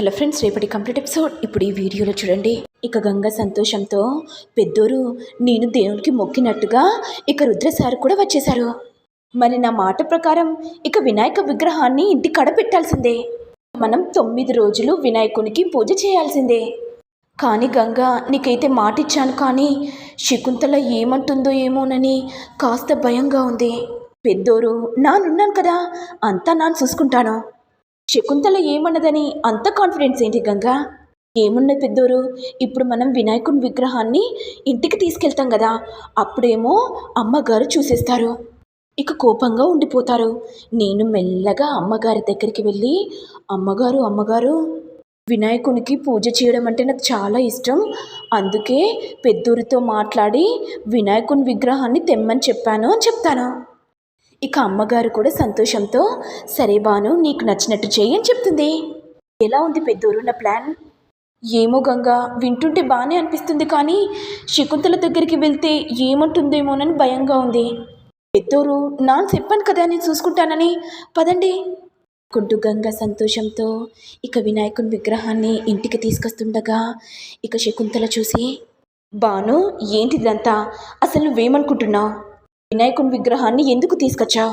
Hello friends రేపటి complete episode. ఇప్పుడు ఈ వీడియోలో చూడండి. ఇక గంగ సంతోషంతో పెద్దోరు నేను దేవునికి మొక్కినట్టుగా ఇక రుద్రసారు కూడా వచ్చేశారు. మరి నా మాట ప్రకారం ఇక వినాయక విగ్రహాన్ని ఇంటి కడ పెట్టాల్సిందే. మనం తొమ్మిది రోజులు వినాయకునికి పూజ చేయాల్సిందే. కానీ గంగ నీకైతే మాట ఇచ్చాను కానీ శకుంతల ఏమంటుందో ఏమోనని కాస్త భయంగా ఉంది. పెద్దోరు నానున్నాను కదా అంతా నాన్ చూసుకుంటాను. శకుంతల ఏమన్నదని అంత కాన్ఫిడెన్స్ ఏంటి గంగా? ఏమున్నది పెద్దోరు? ఇప్పుడు మనం వినాయకుని విగ్రహాన్ని ఇంటికి తీసుకెళ్తాం కదా అప్పుడేమో అమ్మగారు చూసేస్తారు. ఇక కోపంగా ఉండిపోతారు. నేను మెల్లగా అమ్మగారి దగ్గరికి వెళ్ళి అమ్మగారు అమ్మగారు వినాయకునికి పూజ చేయడం అంటే నాకు చాలా ఇష్టం. అందుకే పెద్దూరితో మాట్లాడి వినాయకుని విగ్రహాన్ని తెమ్మని చెప్పాను అని చెప్తాను. ఇక అమ్మగారు కూడా సంతోషంతో సరే బాను నీకు నచ్చినట్టు చేయని అని చెప్తుంది. ఎలా ఉంది పెద్దూరు నా ప్లాన్? ఏమో గంగా వింటుంటే బాగానే అనిపిస్తుంది కానీ శకుంతల దగ్గరికి వెళ్తే ఏమంటుందేమోనని భయంగా ఉంది. పెద్దోరు నాన్న చెప్పాను కదా నేను చూసుకుంటానని. పదండి. కుంటూ గంగ సంతోషంతో ఇక వినాయకుని విగ్రహాన్ని ఇంటికి తీసుకొస్తుండగా ఇక శకుంతల చూసి బాను ఏంటిదంతా? అసలు నువ్వేమనుకుంటున్నావు? వినాయకుని విగ్రహాన్ని ఎందుకు తీసుకొచ్చావు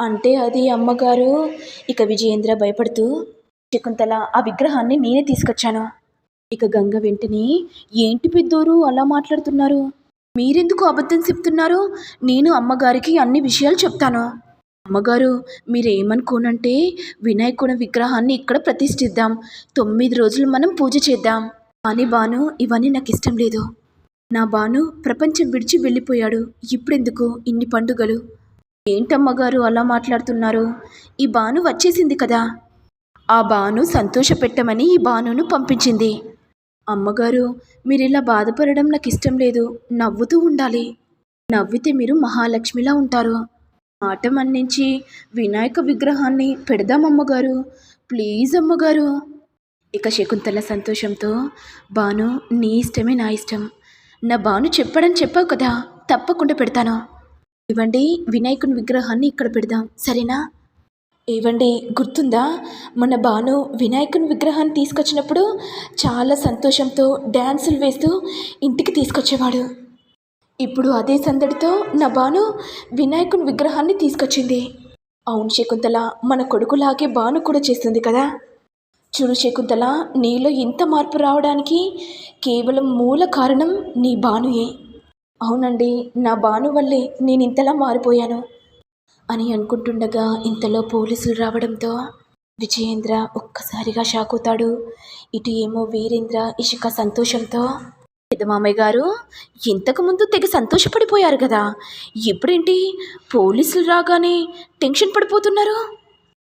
అంటే అది అమ్మగారు ఇక విజయేంద్ర భయపడుతూ శకుంతల ఆ విగ్రహాన్ని నేనే తీసుకొచ్చాను. ఇక గంగ వెంటనే ఏంటి పెద్దోరు అలా మాట్లాడుతున్నారు? మీరెందుకు అబద్ధం చెప్తున్నారు? నేను అమ్మగారికి అన్ని విషయాలు చెప్తాను. అమ్మగారు మీరేమనుకోనంటే వినాయకుని విగ్రహాన్ని ఇక్కడ ప్రతిష్ఠిద్దాం. తొమ్మిది రోజులు మనం పూజ చేద్దాం. కానీ బాను ఇవన్నీ నాకు ఇష్టం లేదు. నా బాను ప్రపంచం విడిచి వెళ్ళిపోయాడు. ఇప్పుడెందుకు ఇన్ని పండుగలు? ఏంటమ్మగారు అలా మాట్లాడుతున్నారు? ఈ బాను వచ్చేసింది కదా? ఆ బాను సంతోషపెట్టమని ఈ బానును పంపించింది. అమ్మగారు మీరు ఇలా బాధపడడం నాకు ఇష్టం లేదు. నవ్వుతూ ఉండాలి. నవ్వితే మీరు మహాలక్ష్మిలా ఉంటారు. మాట మన్నించి వినాయక విగ్రహాన్ని పెడదాం అమ్మగారు. ప్లీజ్ అమ్మగారు. ఇక శకుంతల సంతోషంతో బాను నీ ఇష్టమే నా ఇష్టం. నా బాను చెప్పడని చెప్పావు కదా తప్పకుండా పెడతాను. ఇవ్వండి వినాయకుని విగ్రహాన్ని ఇక్కడ పెడదాం సరేనా? ఏవండి గుర్తుందా? మన బాను వినాయకుని విగ్రహాన్ని తీసుకొచ్చినప్పుడు చాలా సంతోషంతో డ్యాన్సులు వేస్తూ ఇంటికి తీసుకొచ్చేవాడు. ఇప్పుడు అదే సందడితో నా బాను వినాయకుని విగ్రహాన్ని తీసుకొచ్చింది. అవును శకుంతల మన కొడుకులాగే బాను కూడా చేస్తుంది కదా? చూడు శకుంతల నీలో ఇంత మార్పు రావడానికి కేవలం మూల కారణం నీ బానుయే అవునండి నా బాను వల్లే నేను ఇంతలా మారిపోయాను అని అనుకుంటుండగా ఇంతలో పోలీసులు రావడంతో విజయేంద్ర ఒక్కసారిగా షాక్ అవుతాడు. ఇటు ఏమో వీరేంద్ర ఇషిక సంతోషంతో పెద్ద మామయ్య గారు ఇంతకుముందు తెగ సంతోషపడిపోయారు కదా ఇప్పుడేంటి పోలీసులు రాగానే టెన్షన్ పడిపోతున్నారు?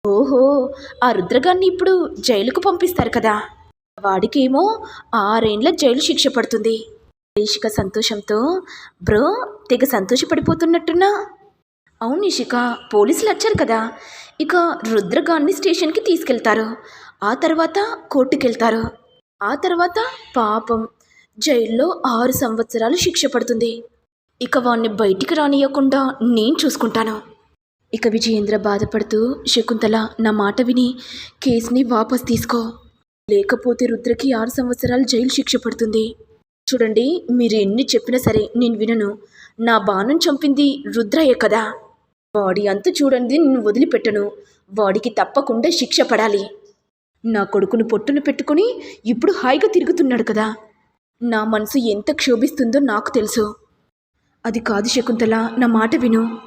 ఓహో ఆ రుద్రగాన్ని ఇప్పుడు జైలుకు పంపిస్తారు కదా. వాడికేమో ఆరేండ్ల జైలు శిక్ష పడుతుంది. ఇషిక సంతోషంతో బ్రో తెగ సంతోషపడిపోతున్నట్టున్నా? అవును ఇషిక పోలీసులు వచ్చారు కదా. ఇక రుద్రగాన్ని స్టేషన్కి తీసుకెళ్తారు. ఆ తర్వాత కోర్టుకెళ్తారు. ఆ తర్వాత పాపం జైల్లో ఆరు సంవత్సరాలు శిక్ష పడుతుంది. ఇక వాణ్ణి బయటికి రానియకుండా నేను చూసుకుంటాను. ఇక విజయేంద్ర బాధపడుతూ శకుంతల నా మాట విని కేసుని వాపస్ తీసుకో. లేకపోతే రుద్రకి ఆరు సంవత్సరాలు జైలు శిక్ష పడుతుంది. చూడండి మీరు ఎన్ని చెప్పినా సరే నేను వినను. నా బాణం చంపింది రుద్రయ్య కదా. వాడి అంతు చూడండి నేను వదిలిపెట్టను. వాడికి తప్పకుండా శిక్ష పడాలి. నా కొడుకును పొట్టును పెట్టుకుని ఇప్పుడు హాయిగా తిరుగుతున్నాడు కదా. నా మనసు ఎంత క్షోభిస్తుందో నాకు తెలుసు. అది కాదు శకుంతల నా మాట విను.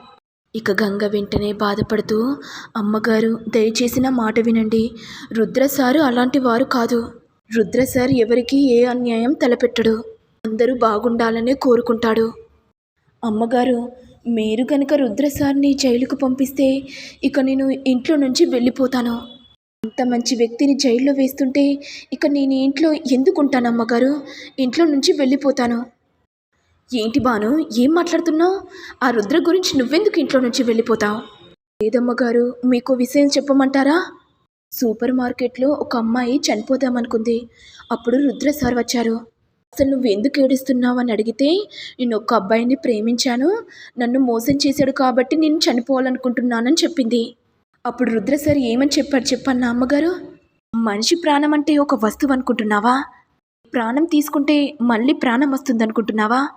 ఇక గంగ వెంటనే బాధపడుతూ అమ్మగారు దయచేసి నా మాట వినండి. రుద్ర సారు అలాంటి వారు కాదు. రుద్ర సార్ ఎవరికి ఏ అన్యాయం తలపెట్టడు. అందరూ బాగుండాలనే కోరుకుంటాడు. అమ్మగారు మీరు గనక రుద్ర సార్ని జైలుకు పంపిస్తే ఇక నేను ఇంట్లో నుంచి వెళ్ళిపోతాను. అంత మంచి వ్యక్తిని జైల్లో వేస్తుంటే ఇక నేను ఇంట్లో ఎందుకుంటాను అమ్మగారు ఇంట్లో నుంచి వెళ్ళిపోతాను. ఏంటి బాను? ఏం మాట్లాడుతున్నావు? ఆ రుద్ర గురించి నువ్వెందుకు ఇంట్లో నుంచి వెళ్ళిపోతావు? లేదమ్మగారు మీకు విషయం చెప్పమంటారా? సూపర్ మార్కెట్లో ఒక అమ్మాయి చనిపోతామనుకుంది. అప్పుడు రుద్ర సార్ వచ్చారు. అసలు నువ్వు ఎందుకు ఏడుస్తున్నావు? అని అడిగితే నేను ఒక అబ్బాయిని ప్రేమించాను. నన్ను మోసం చేశాడు కాబట్టి నేను చనిపోవాలనుకుంటున్నానని చెప్పింది. అప్పుడు రుద్ర సార్ ఏమని చెప్పాడు చెప్పన్న అమ్మగారు? మనిషి ప్రాణం అంటే ఒక వస్తువు అనుకుంటున్నావా? ప్రాణం తీసుకుంటే మళ్ళీ ప్రాణం వస్తుంది అనుకుంటున్నావా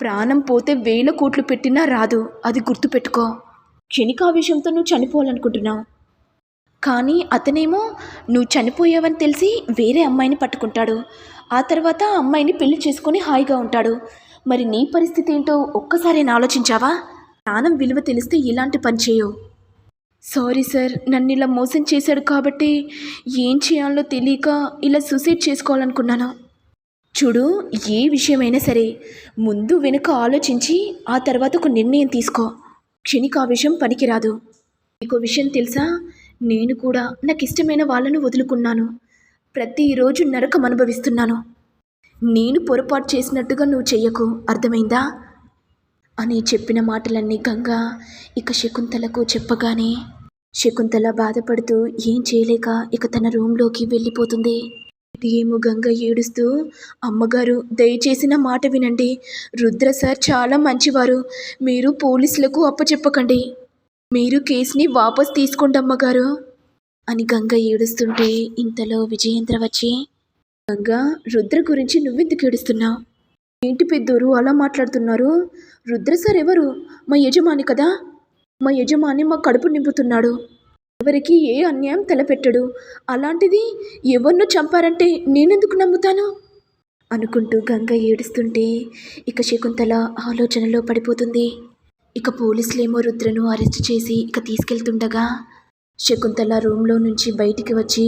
ప్రాణం పోతే వేల కోట్లు పెట్టినా రాదు. అది గుర్తుపెట్టుకో. క్షణికావేశంతో నువ్వు చనిపోవాలనుకుంటున్నావు. కానీ అతనేమో నువ్వు చనిపోయావని తెలిసి వేరే అమ్మాయిని పట్టుకుంటాడు. ఆ తర్వాత ఆ అమ్మాయిని పెళ్ళి చేసుకొని హాయిగా ఉంటాడు. మరి నీ పరిస్థితి ఏంటో ఒక్కసారి ఆలోచించావా? ప్రాణం విలువ తెలిస్తే ఇలాంటి పని చేయవు. సారీ సార్ నన్ను ఇలా మోసం చేశాడు కాబట్టి ఏం చేయాలో తెలియక ఇలా సూసైడ్ చేసుకోవాలనుకున్నాను. చూడు ఏ విషయమైనా సరే ముందు వెనుక ఆలోచించి ఆ తర్వాత ఒక నిర్ణయం తీసుకో. క్షణికావేశం పనికిరాదు. నీకు విషయం తెలుసా? నేను కూడా నాకు ఇష్టమైన వాళ్ళను వదులుకున్నాను. ప్రతిరోజు నరకం అనుభవిస్తున్నాను. నేను పొరపాటు చేసినట్టుగా నువ్వు చెయ్యకు. అర్థమైందా? అని చెప్పిన మాటలన్నీ గంగ ఇక శకుంతలకు చెప్పగానే శకుంతల బాధపడుతూ ఏం చేయలేక ఇక తన రూమ్లోకి వెళ్ళిపోతుంది. ఏమో గంగ ఏడుస్తూ అమ్మగారు దయచేసి నా మాట వినండి. రుద్ర సార్ చాలా మంచివారు. మీరు పోలీసులకు అప్పచెప్పకండి. మీరు కేసుని వాపస్ తీసుకోండి అమ్మగారు. అని గంగ ఏడుస్తుంటే ఇంతలో విజయేంద్ర వచ్చి గంగ రుద్ర గురించి నువ్వెందుకు ఏడుస్తున్నావు? ఏంటి పెద్దోరు అలా మాట్లాడుతున్నారు? రుద్ర సార్ ఎవరు? మా యజమాని కదా? మా యజమాని మా కడుపు నింపుతున్నాడు. ఎవరికి ఏ అన్యాయం తలపెట్టడు. అలాంటిది ఎవరినో చంపారంటే నేనెందుకు నమ్ముతాను? అనుకుంటూ గంగ ఏడుస్తుంటే ఇక శకుంతల ఆలోచనలో పడిపోతుంది. ఇక పోలీసులేమో రుద్రను అరెస్ట్ చేసి ఇక తీసుకెళ్తుండగా శకుంతల రూమ్లో నుంచి బయటికి వచ్చి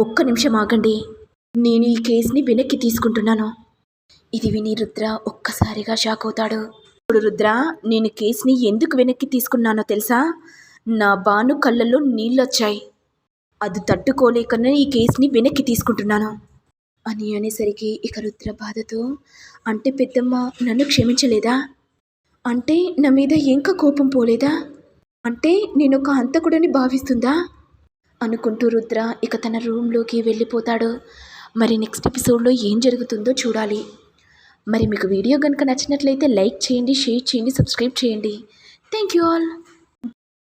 ఒక్క నిమిషం ఆగండి. నేను ఈ కేసుని వెనక్కి తీసుకుంటున్నాను. ఇది విని రుద్ర ఒక్కసారిగా షాక్ అవుతాడు. ఇప్పుడు రుద్ర నేను కేసుని ఎందుకు వెనక్కి తీసుకున్నానో తెలుసా? నా బాను కళ్ళల్లో నీళ్ళొచ్చాయి. అది తట్టుకోలేకనే ఈ కేసుని వెనక్కి తీసుకుంటున్నాను. అని అనేసరికి ఇక రుద్ర బాధతో అంటే పెద్దమ్మ నన్ను క్షమించలేదా? అంటే నా మీద ఇంకా కోపం పోలేదా? అంటే నేను ఒక హంతకుడని భావిస్తుందా? అనుకుంటూ రుద్ర ఇక తన రూమ్లోకి వెళ్ళిపోతాడు. మరి నెక్స్ట్ ఎపిసోడ్లో ఏం జరుగుతుందో చూడాలి. మరి మీకు వీడియో కనుక నచ్చినట్లయితే లైక్ చేయండి షేర్ చేయండి సబ్స్క్రైబ్ చేయండి. Thank you all.